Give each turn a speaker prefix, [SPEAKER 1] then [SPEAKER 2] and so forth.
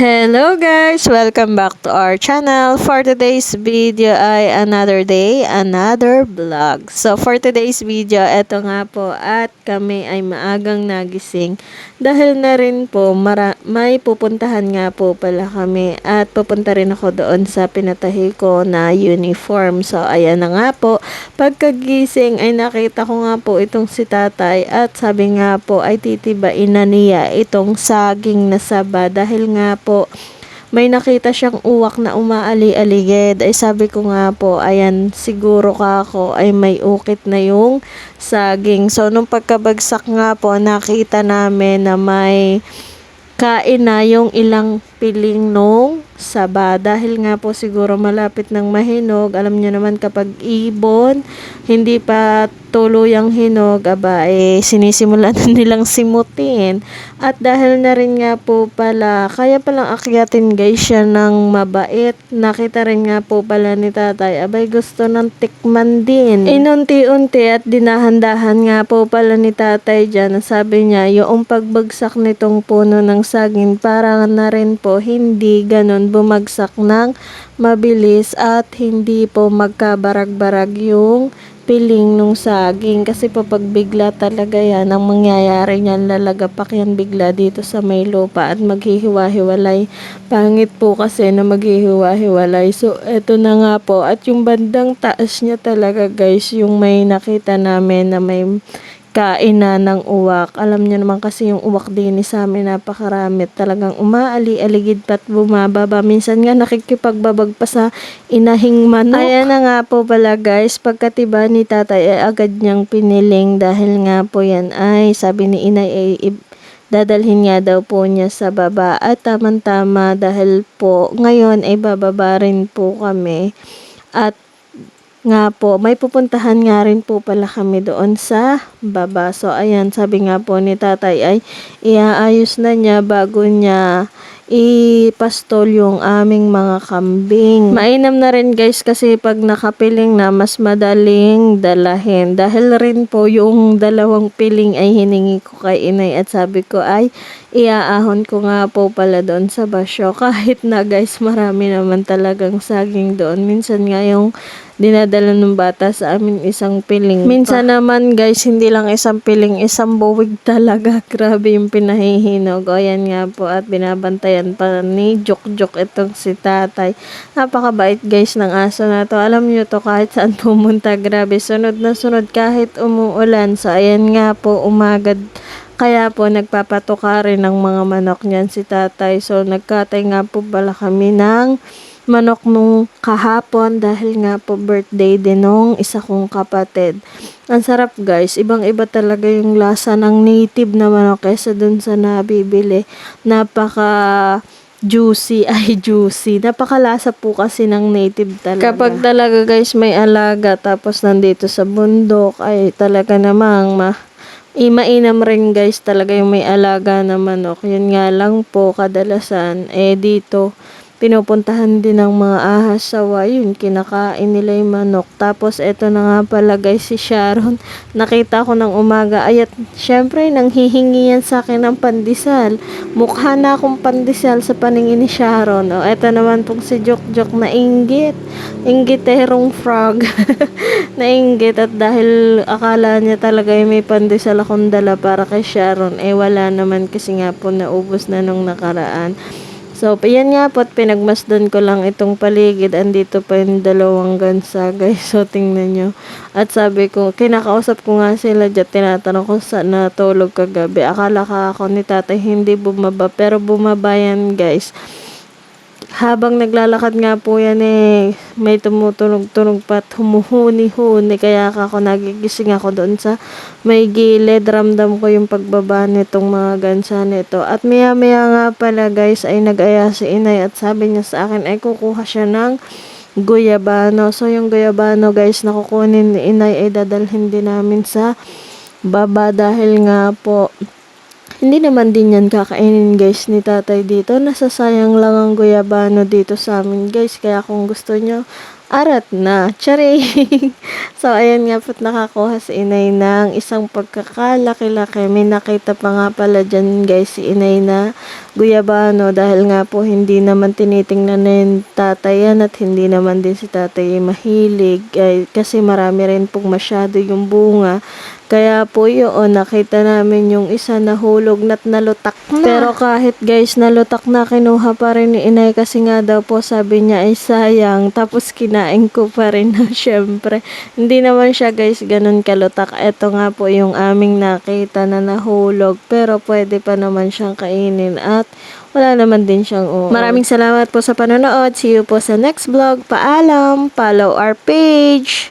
[SPEAKER 1] Hello guys! Welcome back to our channel. For today's video ay another day, another vlog. So for today's video, eto nga po at kami ay maagang nagising. Dahil na rin po, may pupuntahan nga po pala kami at pupunta rin ako doon sa pinatahi ko na uniform. So ayan na nga po, pagkagising ay nakita ko nga po itong si tatay at sabi nga po ay titibain na niya itong saging na saba dahil nga po may nakita siyang uwak na umaali-aligid. Ay sabi ko nga po, ayan, siguro ka ako ay may ukit na yung saging. So, nung pagkabagsak nga po, nakita namin na may kain na yung ilang piling nung saba. Dahil nga po siguro malapit ng mahinog. Alam niyo naman kapag ibon, hindi pa tuluyang hinog, aba eh, sinisimulan na nilang simutin. At dahil na rin nga po pala, kaya palang akyatin guys siya ng mabait. Nakita rin nga po pala ni tatay, abay gusto ng tikman din. Inunti-unti at dinahandahan nga po pala ni tatay dyan. Sabi niya, yung pagbagsak nitong puno ng saging, para na rin po hindi ganon bumagsak ng mabilis at hindi po magkabarag-barag yung piling nung saging. Kasi po pag bigla talaga yan ang mangyayari niyan lalagapak yan bigla dito sa may lupa at maghihiwa-hiwalay. Pangit po kasi na maghihiwa-hiwalay. So eto na nga po. At yung bandang taas niya talaga guys yung may nakita namin na may kain na ng uwak. Alam niyo naman kasi yung uwak din sa amin napakarami. Talagang umaali-aligid pat bumababa. Minsan nga nakikipagbabag pa sa inahing manok. Ayan na nga po pala guys. Pagkatiba ni tatay ay agad niyang piniling dahil nga po yan ay sabi ni inay ay dadalhin nga daw po niya sa baba at tamang-tama dahil po ngayon ay bababa rin po kami at nga po, may pupuntahan nga rin po pala kami doon sa baba. So, ayan, sabi nga po ni tatay ay iaayos na niya bago niya ipastol yung aming mga kambing. Mainam na rin guys kasi pag nakapiling na mas madaling dalahin. Dahil rin po yung dalawang piling ay hiningi ko kay inay at sabi ko ay iaahon ko nga po pala doon sa basyo. Kahit na guys marami naman talagang saging doon. Minsan nga yung dinadala ng bata sa amin isang piling. Minsan naman guys, hindi lang isang piling, isang buwig talaga. Grabe yung pinahihinog. O yan nga po at binabantayan pa ni Jok Jok itong si tatay. Napakabait guys ng aso na to. Alam nyo to kahit saan pumunta. Grabe, sunod na sunod kahit umuulan. So ayan nga po, umagad kaya po nagpapatuka rin ng mga manok niyan si tatay. So nagkatay nga po pala kami ng manok nung kahapon dahil nga po birthday din nung isa kong kapatid. Ang sarap guys, ibang-iba talaga yung lasa ng native na manok kaysa dun sa nabibili. Napaka juicy ay juicy. Napakalasa po kasi ng native talaga. Kapag talaga guys may alaga tapos nandito sa bundok ay talaga namang ma eh, mainam rin guys talaga yung may alaga na manok. Yun nga lang po kadalasan eh dito pinupuntahan din ng mga ahas sawa yun kinakain nila yung manok. Tapos eto na nga pala guys si Sharon. Nakita ko ng umaga. Ay at syempre nang hihingi yan sa akin ng pandesal. Mukha na akong pandesal sa paningin ni Sharon. O eto naman pong si Jok Jok na inggit. Inggiterong frog. Na inggit. At dahil akala niya talaga ay may pandesal akong dala para kay Sharon eh wala naman. Kasi nga po naubos na nung nakaraan So, yan nga po pinagmasdan ko lang itong paligid. Andito pa yung dalawang gansa, guys. So, tingnan nyo. At sabi ko, kinakausap ko nga sila dyan. Tinatanong ko sa natulog kagabi. Akala ka ako ni tatay hindi bumaba. Pero bumaba yan, guys habang naglalakad nga po yan eh, may tumutunog-tunog pa at humuhuni-huni. Kaya ako nagigising ako doon sa may gilid. Ramdam ko yung pagbaba nitong mga gansa nito. At maya-maya nga pala guys ay nag-aya si inay at sabi niya sa akin ay kukuha siya ng guyabano. So yung guyabano guys na kukunin ni inay ay dadalhin din namin sa baba dahil nga po hindi naman din yan kakainin guys ni tatay dito. Nasasayang lang ang guyabano dito sa amin guys. Kaya kung gusto nyo, arat na. Charing! so, ayan nga po't nakakuha si inay ng isang pagkakalaki-laki. May nakita pa nga pala dyan guys si inay na guyabano dahil nga po hindi naman tinitingnan na yung tatay yan at hindi naman din si tatay mahilig ay, kasi marami rin pong masyado yung bunga. Kaya po yun, nakita namin yung isa na hulog na't nalutak na. Pero kahit guys nalutak na, kinuha pa rin ni inay kasi nga daw po sabi niya ay sayang. Tapos kinain ko pa rin na syempre. Hindi naman siya guys ganun kalutak. Ito nga po yung aming nakita na nahulog. Pero pwede pa naman siyang kainin at wala naman din siyang uod. Maraming salamat po sa panonood. See you po sa next vlog. Paalam! Follow our page!